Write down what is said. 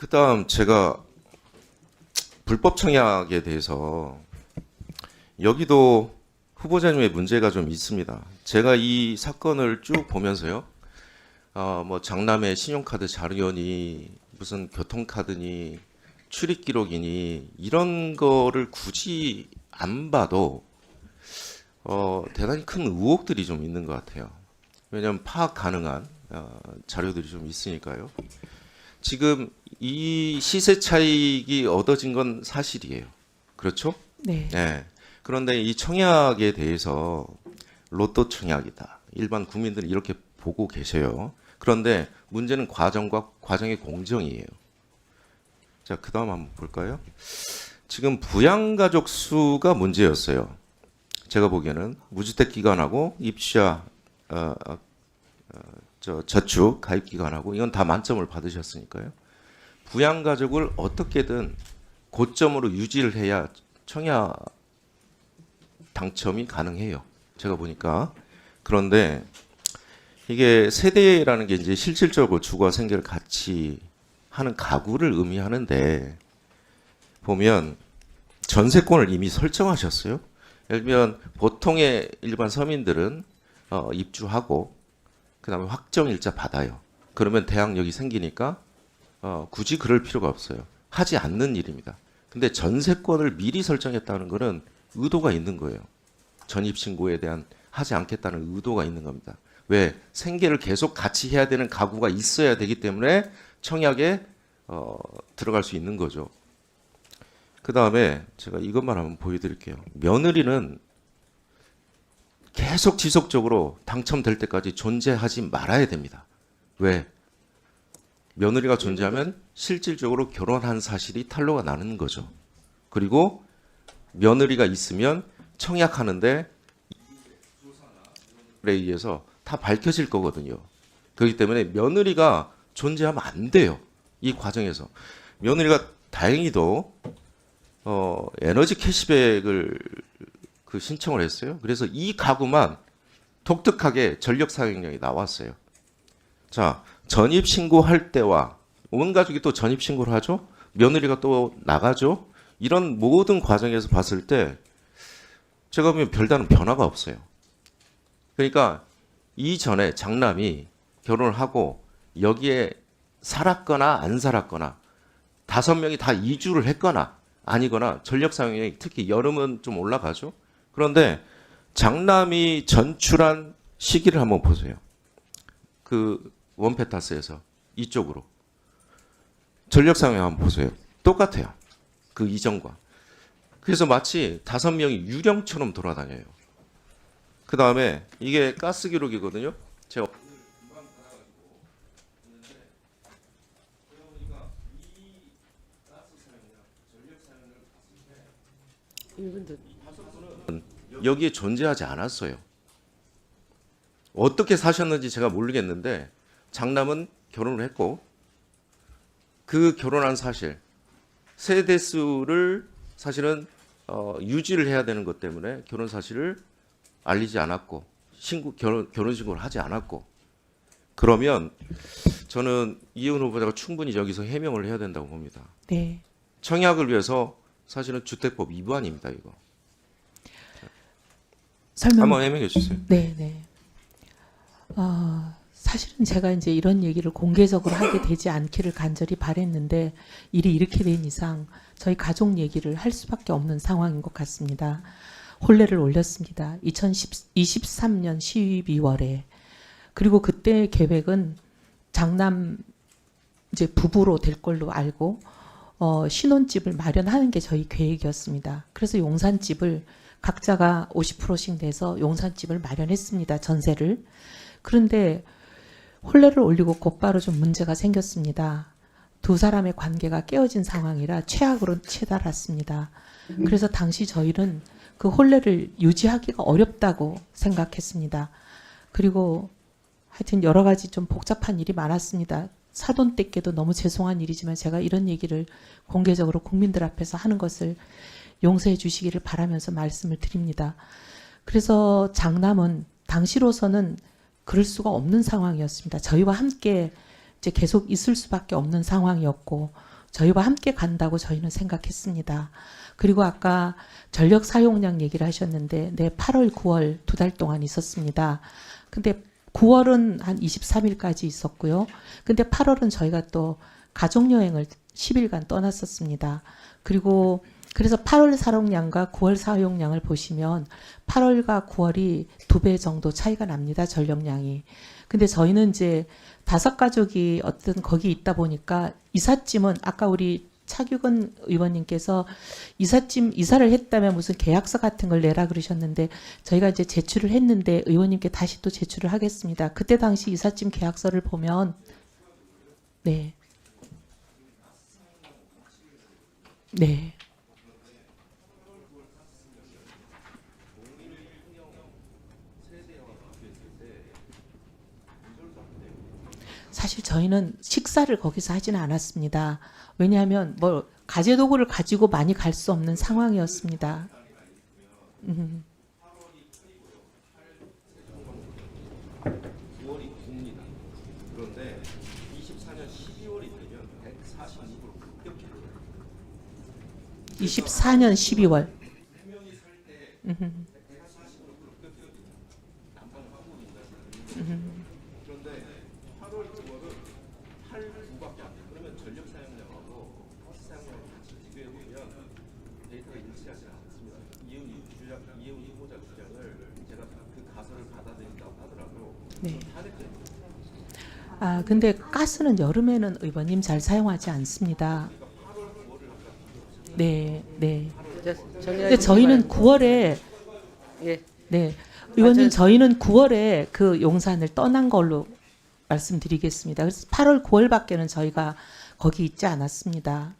그다음 제가 불법 청약에 대해서 여기도 후보자님의 문제가 좀 있습니다. 제가 이 사건을 쭉 보면서요. 어, 뭐 장남의 신용카드 자료니 무슨 교통카드니 출입 기록이니 이런 거를 굳이 안 봐도 어, 대단히 큰 의혹들이 좀 있는 것 같아요. 왜냐하면 파악 가능한 어, 자료들이 좀 있으니까요. 지금 이 시세 차익이 얻어진 건 사실이에요. 그렇죠? 네. 네. 그런데 이 청약에 대해서 로또 청약이다. 일반 국민들은 이렇게 보고 계셔요. 그런데 문제는 과정과 과정의 공정이에요. 자, 그 다음 한번 볼까요? 지금 부양가족 수가 문제였어요. 제가 보기에는 무주택 기간하고 입주자 어, 어, 어, 저 저축 가입 기간하고 이건 다 만점을 받으셨으니까요. 부양 가족을 어떻게든 고점으로 유지를 해야 청약 당첨이 가능해요. 제가 보니까 그런데 이게 세대라는 게 이제 실질적으로 주거와 생계를 같이 하는 가구를 의미하는데 보면 전세권을 이미 설정하셨어요. 예를 들면 보통의 일반 서민들은 어, 입주하고 그다음에 확정 일자 받아요. 그러면 대항력이 생기니까 어, 굳이 그럴 필요가 없어요. 하지 않는 일입니다. 근데 전세권을 미리 설정했다는 거는 의도가 있는 거예요. 전입 신고에 대한 하지 않겠다는 의도가 있는 겁니다. 왜 생계를 계속 같이 해야 되는 가구가 있어야 되기 때문에 청약에 어, 들어갈 수 있는 거죠. 그 다음에 제가 이것만 한번 보여드릴게요. 며느리는 계속 지속적으로 당첨될 때까지 존재하지 말아야 됩니다. 왜? 며느리가 존재하면 실질적으로 결혼한 사실이 탄로가 나는 거죠. 그리고 며느리가 있으면 청약하는데 에 의해서 다 밝혀질 거거든요. 그렇기 때문에 며느리가 존재하면 안 돼요. 이 과정에서 며느리가 다행히도 어, 에너지 캐시백을 그 신청을 했어요. 그래서 이 가구만 독특하게 전력 사용량이 나왔어요. 자, 전입 신고할 때와 온 가족이 또 전입 신고를 하죠. 며느리가 또 나가죠. 이런 모든 과정에서 봤을 때 제가 보면 별다른 변화가 없어요. 그러니까 이전에 장남이 결혼을 하고 여기에 살았거나 안 살았거나 다섯 명이 다 이주를 했거나 아니거나 전력 사용량이 특히 여름은 좀 올라가죠. 그런데 장남이 전출한 시기를 한번 보세요. 그 원페타스에서 이쪽으로 전력 사용량 한번 보세요. 똑같아요. 그 이전과. 그래서 마치 다섯 명이 유령처럼 돌아다녀요. 그 다음에 이게 가스 기록이거든요. 제가 여기에 존재하지 않았어요. 어떻게 사셨는지 제가 모르겠는데 장남은 결혼을 했고 그 결혼한 사실 세대 수를 사실은 어, 유지를 해야 되는 것 때문에 결혼 사실을 알리지 않았고 신고 결혼 결혼 신고를 하지 않았고 그러면 저는 이혼 후보자가 충분히 여기서 해명을 해야 된다고 봅니다. 네. 청약을 위해서 사실은 주택법 위반입니다 이거. 설명 한번 해명해 주세요. 네, 네. 어, 사실은 제가 이제 이런 얘기를 공개적으로 하게 되지 않기를 간절히 바랬는데 일이 이렇게 된 이상 저희 가족 얘기를 할 수밖에 없는 상황인 것 같습니다. 혼례를 올렸습니다. 2023년 12월에 그리고 그때 계획은 장남 이제 부부로 될 걸로 알고 어, 신혼집을 마련하는 게 저희 계획이었습니다. 그래서 용산집을 각자가 50%씩 내서 용산집을 마련했습니다. 전세를. 그런데 혼례를 올리고 곧바로 좀 문제가 생겼습니다. 두 사람의 관계가 깨어진 상황이라 최악으로 치달았습니다. 그래서 당시 저희는 그 혼례를 유지하기가 어렵다고 생각했습니다. 그리고 하여튼 여러 가지 좀 복잡한 일이 많았습니다. 사돈 댁께도 너무 죄송한 일이지만 제가 이런 얘기를 공개적으로 국민들 앞에서 하는 것을 용서해 주시기를 바라면서 말씀을 드립니다. 그래서 장남은 당시로서는 그럴 수가 없는 상황이었습니다. 저희와 함께 이제 계속 있을 수밖에 없는 상황이었고 저희와 함께 간다고 저희는 생각했습니다. 그리고 아까 전력 사용량 얘기를 하셨는데 네 8월 9월 두 달 동안 있었습니다. 근데 9월은 한 23일까지 있었고요. 근데 8월은 저희가 또 가족 여행을 10일간 떠났었습니다. 그리고 그래서 8월 사용량과 9월 사용량을 보시면 8월과 9월이 두 배 정도 차이가 납니다. 전력량이. 근데 저희는 이제 다섯 가족이 어떤 거기 있다 보니까 이삿짐은 아까 우리 차규근 의원님께서 이삿짐 이사를 했다면 무슨 계약서 같은 걸 내라 그러셨는데 저희가 이제 제출을 했는데 의원님께 다시 또 제출을 하겠습니다. 그때 당시 이삿짐 계약서를 보면 네. 네. 사실 저희는 식사를 거기서 하지는 않았습니다. 왜냐하면 뭐 가재 도구를 가지고 많이 갈 수 없는 상황이었습니다. 음. 9월이 굽니다. 그런데 24년 12월이 되면 146으로 급격해요. 24년 12월. 그런데 8월 9월은 8, 9밖에 안 돼요. 그러면 전력 사용량하고 가스 사용량을 같이 비교해 보면 데이터가 일치하지 않습니다. 이혜훈 주장, 이혜훈 후보자 주장을 제가 그 가설을 받아들인다고 하더라도 네. 탄핵됩니다. 아 근데 가스는 여름에는 의원님 잘 사용하지 않습니다. 네, 네. 근데 저희는 바랍니다. 9월에 예. 네. 의원님 맞아요. 저희는 9월에 그 용산을 떠난 걸로 말씀드리겠습니다. 그래서 8월 9월밖에는 저희가 거기 있지 않았습니다.